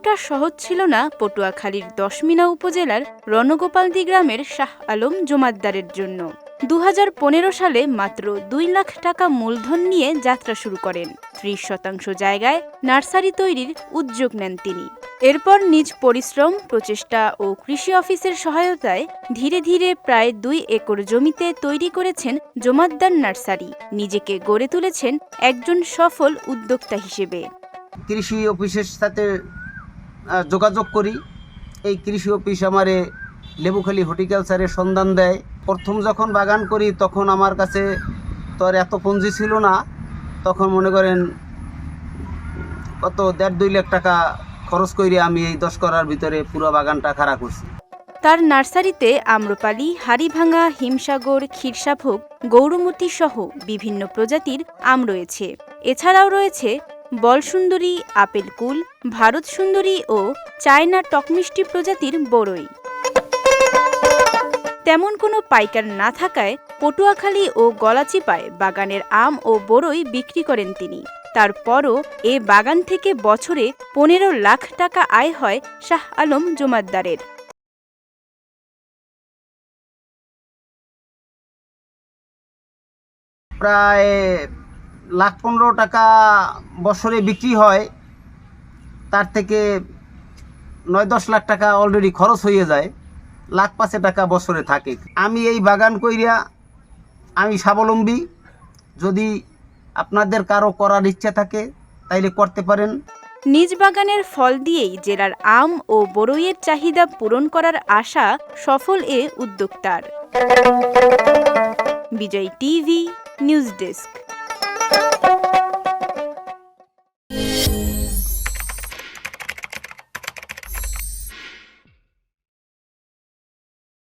শুরুটা সহজ ছিল না। পটুয়াখালীর দশমিনা উপজেলার রণগোপালদি গ্রামের শাহ আলম জমাদ্দারের জন্য। দু হাজার পনেরো সালে মাত্র দুই লাখ টাকা মূলধন নিয়ে যাত্রা শুরু করেন। ত্রিশ শতাংশ জায়গায় নার্সারি তৈরির উদ্যোগ নেন তিনি। এরপর নিজ পরিশ্রম, প্রচেষ্টা ও কৃষি অফিসের সহায়তায় ধীরে ধীরে প্রায় দুই একর জমিতে তৈরি করেছেন জমাদ্দার নার্সারি। নিজেকে গড়ে তুলেছেন একজন সফল উদ্যোক্তা হিসেবে। কৃষি অফিসের সাথে যোগাযোগ করি। এই কৃষি অফিস আমারে লেবুখালী হর্টিকালচারের সন্ধান দেয়। প্রথম যখন বাগান করি, তখন আমার কাছে তো আর এত পুঁজি ছিল না। তখন মনে করেন কত দেড় দুই লাখ টাকা খরচ করে আমি এই দশ করার ভিতরে পুরো বাগানটা খাড়া করছি। তার নার্সারিতে আম্রপালি, হাড়িভাঙা, হিমসাগর, ক্ষীরসাভোগ গৌরমতী সহ বিভিন্ন প্রজাতির আম রয়েছে। এছাড়াও রয়েছে বলসুন্দরী, আপেল কুল, ভারত সুন্দরী ও চায়না টকমিষ্টি প্রজাতির বড়ই তেমন কোনো পাইকার না থাকায় পটুয়াখালী ও গলাচিপায় বাগানের আম ও বড়ই বিক্রি করেন তিনি। তারপরও এ বাগান থেকে বছরে পনেরো লাখ টাকা আয় হয় শাহ আলম জমাদ্দারের। প্রায় লাখ পনেরো টাকা বছরে বিক্রি হয়, তার থেকে নয় দশ লাখ টাকা অলরেডি খরচ হয়ে যায়, লাখ পাঁচে টাকা বছরে থাকে। আমি এই বাগান কইরা আমি স্বাবলম্বী, যদি আপনাদের কারও করার ইচ্ছা থাকে, তাইলে করতে পারেন। নিজ বাগানের ফল দিয়েই জেলার আম ও বড়ইয়ের চাহিদা পূরণ করার আশা সফল এ উদ্যোক্তার। Bijoy TV, news desk.